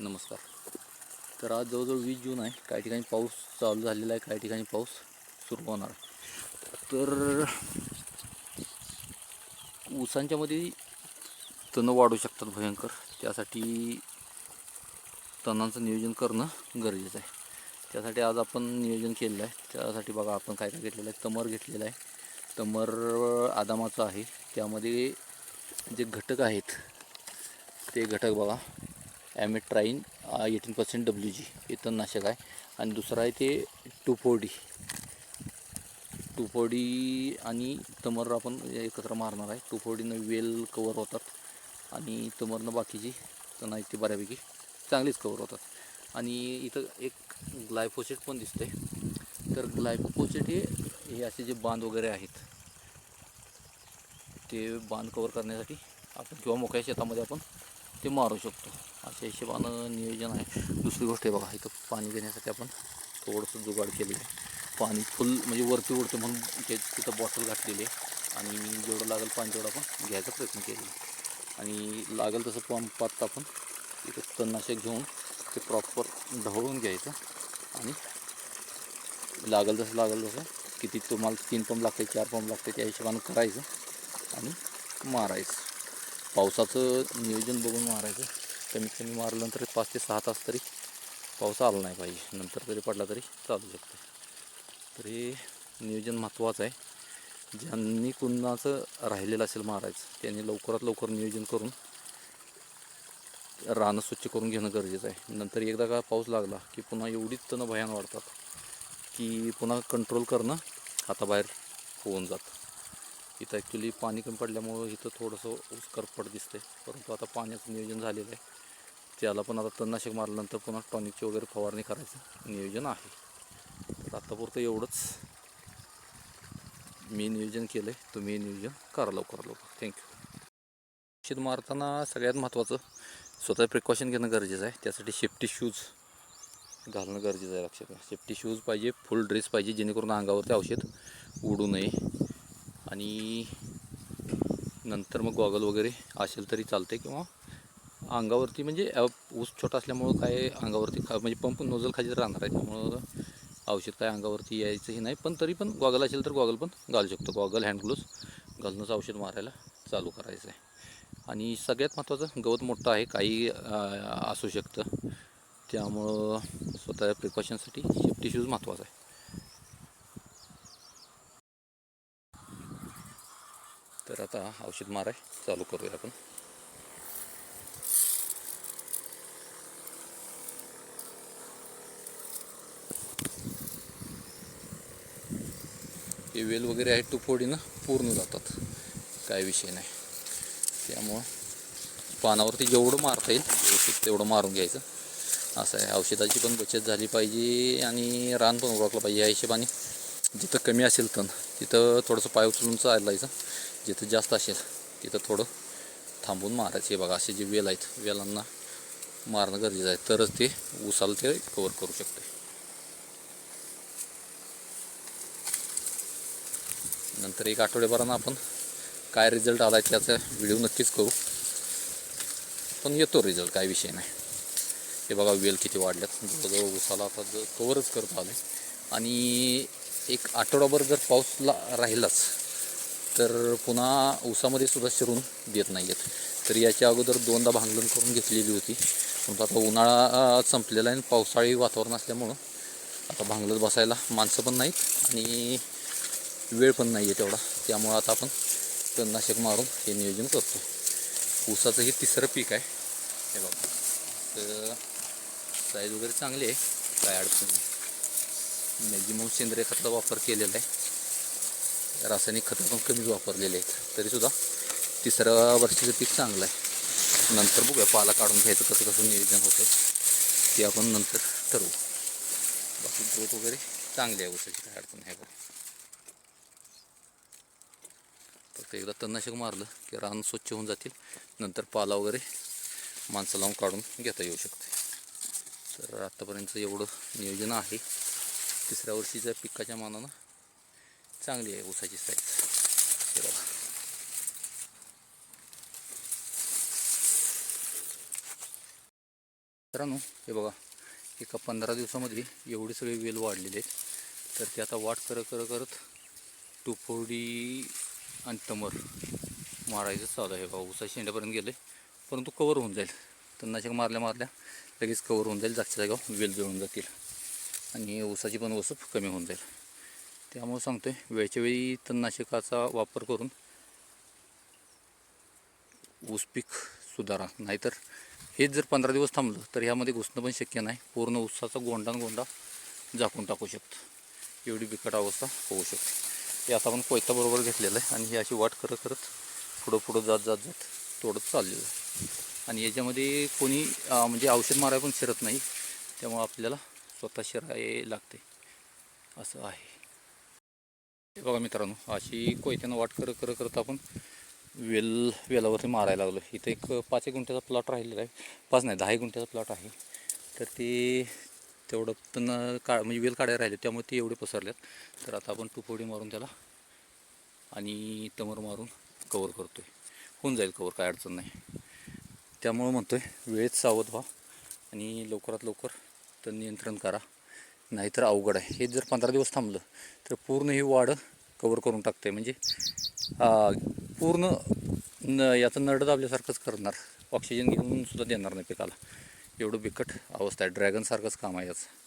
नमस्कार. तर आज जवळजवळ वीस जून आहे. काही ठिकाणी पाऊस चालू झालेला आहे काही ठिकाणी पाऊस सुरू होणार तर ऊसांच्यामध्ये तणं तण वाढू शकतात भयंकर. त्यासाठी तणांचं नियोजन करणं गरजेचं आहे. त्यासाठी आज आपण नियोजन केलेलं आहे. त्यासाठी बघा आपण काय काय घेतलेलं आहे. तमर घेतलेलं आहे. तमर आदामाचं आहे. त्यामध्ये जे घटक आहेत ते घटक बघा. Ametryn eighteen percent W G हे तणनाशक आहे. आणि दुसरं आहे ते two four D. Two four D आणि तमर आपण एकत्र मारणार आहे. टू फोर डीनं वेल कवर होतात आणि तमरनं बाकीची तण आहेत ते बऱ्यापैकी चांगलीच कवर होतात. आणि इथं एक ग्लायफोसेट पण दिसते तर ग्लायफोसेट हे हे असे जे बांध वगैरे आहेत ते बांध कवर करण्यासाठी आपण किंवा मोकळ्या शेतामध्ये आपण ते मारू शकतो. अशा हिशोबानं नियोजन आहे. दुसरी गोष्ट आहे बघा इथं पाणी देण्यासाठी आपण थोडंसं जुगाड केलेलं आहे. पाणी फुल म्हणजे वरती उडतं म्हणून ते तिथं बॉटल घातलेली आहे. आणि जेवढं लागेल पाणी तेवढं आपण घ्यायचा प्रयत्न केलेला आहे. आणि लागेल तसं पंपात आपण इथं तणनाशक घेऊन ते प्रॉपर ढवळून घ्यायचं. आणि लागेल तसं लागेल तसं किती तुम्हाला तीन पंप लागते चार पंप लागते त्या हिशोबानं करायचं आणि मारायचं. पावसाचं नियोजन बघून मारायचं. कमीत कमी मारल्यानंतर पाच ते सहा तास तरी पाऊस आला नाही पाहिजे. नंतर तरी पडला तरी चालू शकतो. तर हे नियोजन महत्त्वाचं आहे. ज्यांनी कुणाचं राहिलेलं असेल मारायचं त्यांनी लवकरात लवकर नियोजन करून रानं स्वच्छ करून घेणं गरजेचं आहे. नंतर एकदा का पाऊस लागला की पुन्हा एवढीच तणं भयान वाढतात की पुन्हा कंट्रोल करणं हाताबाहेर होऊन जातं. इथं ॲक्च्युली पाणी कमी पडल्यामुळं इथं थोडंसं उसकरपट दिसते परंतु आता पाण्याचं नियोजन झालेलं आहे. त्याला पण आता तणनाशक मारल्यानंतर पुन्हा टॉनिकची वगैरे फवारणी करायचं. नियोजन आहे. तर आत्तापुरतं एवढंच. मी नियोजन केलं आहे तुम्ही नियोजन करा लवकर. लवकर थँक्यू औषध मारताना सगळ्यात महत्त्वाचं स्वतः प्रिकॉशन घेणं गरजेचं आहे. त्यासाठी सेफ्टी शूज घालणं गरजेचं आहे लक्षात घ्या सेफ्टी शूज पाहिजे फुल ड्रेस पाहिजे जेणेकरून अंगावरती औषध उडू नये. आणि नंतर मग गॉगल वगैरे असेल तरी चालते किंवा अंगावरती म्हणजे ऊस छोटा असल्यामुळं काय अंगावरती खा म्हणजे पंप नोजल खाली राहणार आहे. त्यामुळं औषध काय अंगावरती यायचंही नाही. पण तरी पण गॉगल असेल तर गॉगल पण घालू शकतो. गॉगल हँड ग्लोव्स घालूनच औषध मारायला चालू करायचं आहे. आणि सगळ्यात महत्त्वाचं गवत मोठं आहे. काही असू शकतं. त्यामुळं स्वतःच्या प्रिकॉशनसाठी सेफ्टी शूज महत्त्वाचा आहे. तर आता औषध माराय चालू करूया आपण. हे वेल वगैरे आहे टुफोडीनं पूर्ण जातात. काय विषय नाही. त्यामुळं पानावरती जेवढं मारता येईल व्यवस्थित तेवढं मारून घ्यायचं. असं आहे. औषधाची पण बचत झाली पाहिजे आणि रान पण ओळखलं पाहिजे. या हिशोबाने जिथं कमी असेल तण तिथं थोडंसं पाय उचलून चालायचं. जिथं जास्त असेल तिथं थोडं थांबून मारायचं. हे बघा असे जे वेल आहेत वेलांना मारणं गरजेचं आहे. तरच ते उसाला ते कवर करू शकते नंतर एक आठवड्याभरानं आपण काय रिझल्ट आला आहे त्याचा व्हिडिओ नक्कीच करू. पण येतो रिझल्ट काय विषय नाही. हे बघा वेल किती वाढल्यात. जवळजवळ उसाला आता ज कवरच करत आले आणि एक आठवडाभर जर पाऊस ला राहिलाच तर पुन्हा ऊसामध्ये सुद्धा शिरून देत नाही आहेत तर याच्या अगोदर दोनदा भांगलून करून घेतलेली होती. पण आता उन्हाळा संपलेला आहे आणि पावसाळी वातावरण असल्यामुळं आता भांगलत बसायला माणसं पण नाहीत. आणि वेळ पण नाही आहे तेवढा. त्यामुळं आता आपण तणनाशक मारून हे नियोजन करतो. ऊसाचं हे तिसरं पीक आहे. हे बघा. तर साईज वगैरे चांगली आहे. काय अडचण नाही. मॅक्झिमम सेंद्रिय खताचा वापर केलेला आहे. रासायनिक खतं पण कमीच वापरलेले आहेत. तरीसुद्धा तिसऱ्या वर्षीचं पीक चांगलं आहे. नंतर बघूया पाला काढून घ्यायचं कसं कसं नियोजन होतं ते आपण नंतर ठरवू. बाकी ग्रोथ वगैरे चांगली आहे ऊसाची. काय अडचण आहे बघा. फक्त एकदा तणनाशक मारलं की रान स्वच्छ होऊन जातील. नंतर पाला वगैरे माणसं लावून काढून घेता येऊ शकते. तर आत्तापर्यंत एवढं नियोजन आहे. तिसऱ्या वर्षीच्या पिकाच्या मानानं चांगली आहे ऊसाची साईज बघा. मित्रांनो हे बघा. एका पंधरा दिवसामध्ये एवढे सगळे वेल वाढलेले आहेत. तर ते आता वाट करत करत करत तुफोडी आणि तमर मारायचं चालू आहे. बा उसा शेंड्यापर्यंत गेले. परंतु कवर होऊन जाईल. तणनाशक मारल्या मारल्या लगेच कवर होऊन जाईल. जागच्या जागा वेल जळून जातील. आणि ऊसाची पण वसूप कमी होऊन जाईल. त्यामुळे आहे वेळच्या वेळी तणनाशकाचा वापर करून ऊस पीक सुधारा. नाहीतर हेच जर पंधरा दिवस थांबलं तर ह्यामध्ये घुसणं पण शक्य नाही. पूर्ण ऊसाचा गोंडा गोंडा झाकून टाकू शकतं. एवढी बिकट अवस्था होऊ शकते. हे आता आपण कोयता बरोबर घेतलेलं आहे आणि ही अशी वाट करत करत पुढं पुढं जात जात जात तोडत चाललेलं आहे. आणि याच्यामध्ये कोणी म्हणजे औषध मारायला पण शिरत नाही त्यामुळं आपल्याला स्वतः शिराय लागते. असं आहे. हे बघा मित्रांनो अशी कोयत्यानं वाट करत करत करत आपण वेल वेलावरती मारायला लागलो. इथं एक पाच एक गुंठ्याचा प्लॉट राहिलेला आहे. पाच नाही दहा एक गुंठ्याचा प्लॉट आहे. तर ते तेवढं पण का म्हणजे वेल काढायला राहिले त्यामुळे ते एवढे पसरलेत. तर आता आपण टुपोडी मारून त्याला आणि तमर मारून कवर करतो आहे होऊन जाईल कवर काय अडचण नाही. त्यामुळं म्हणतो आहे वेळेत सावध व्हा आणि लवकरात लवकर तर नियंत्रण करा. नाहीतर अवघड आहे. हे जर पंधरा दिवस थांबलं तर पूर्ण ही वाढ कवर करून टाकते म्हणजे पूर्ण न याचं नरड दाबल्यासारखंच करणार. ऑक्सिजन घेऊन सुद्धा देणार नाही पिकाला. एवढं बिकट अवस्था आहे. ड्रॅगनसारखंच काम आहे याचं.